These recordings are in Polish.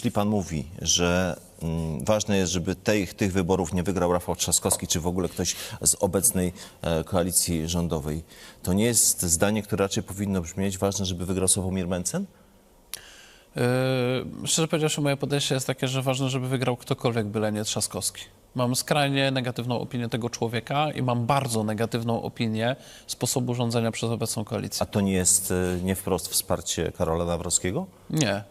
jeśli pan mówi, że mm, ważne jest, żeby tych, wyborów nie wygrał Rafał Trzaskowski, czy w ogóle ktoś z obecnej e, koalicji rządowej, to nie jest zdanie, które raczej powinno brzmieć, ważne, żeby wygrał Sławomir Mencen? Yy, szczerze powiedziawszy, moje podejście jest takie, że ważne, żeby wygrał ktokolwiek, byle nie Trzaskowski. Mam skrajnie negatywną opinię tego człowieka i mam bardzo negatywną opinię sposobu rządzenia przez obecną koalicję. A to nie jest e, nie wprost wsparcie Karola Nawrockiego? Nie.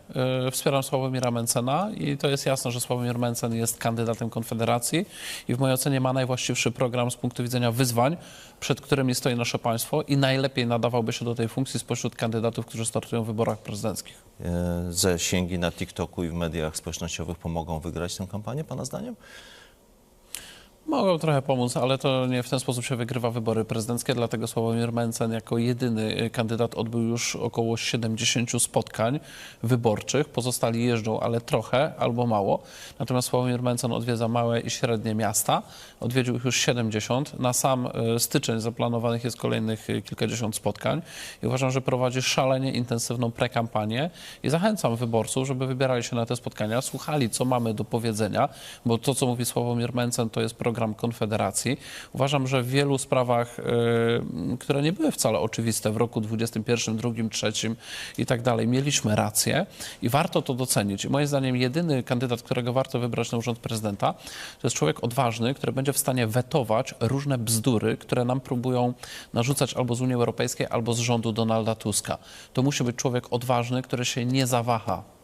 Yy, Wspieram Sławomira Mencena i to jest jasne, że Sławomir Mencen jest kandydatem Konfederacji i w mojej ocenie ma najwłaściwszy program z punktu widzenia wyzwań, przed którymi stoi nasze państwo i najlepiej nadawałby się do tej funkcji spośród kandydatów, którzy startują w wyborach prezydenckich. E, Zasięgi na TikToku i w mediach społecznościowych pomogą wygrać tę kampanię, pana zdaniem? Mogą trochę pomóc, ale to nie w ten sposób się wygrywa wybory prezydenckie, dlatego Sławomir Mencen jako jedyny y, kandydat odbył już około 70 spotkań wyborczych. Pozostali jeżdżą, ale trochę albo mało. Natomiast Sławomir Mencen odwiedza małe i średnie miasta. Odwiedził ich już 70. Na sam y, styczeń zaplanowanych jest kolejnych y, kilkadziesiąt spotkań i uważam, że prowadzi szalenie intensywną prekampanię i zachęcam wyborców, żeby wybierali się na te spotkania, słuchali, co mamy do powiedzenia, bo to, co mówi Sławomir Mencen, to jest program Konfederacji. Uważam, że w wielu sprawach, y, które nie były wcale oczywiste w roku 21, 2, 3 i tak dalej, mieliśmy rację i warto to docenić. Moim zdaniem jedyny kandydat, którego warto wybrać na urząd prezydenta, to jest człowiek odważny, który będzie w stanie wetować różne bzdury, które nam próbują narzucać albo z Unii Europejskiej, albo z rządu Donalda Tuska. To musi być człowiek odważny, który się nie zawaha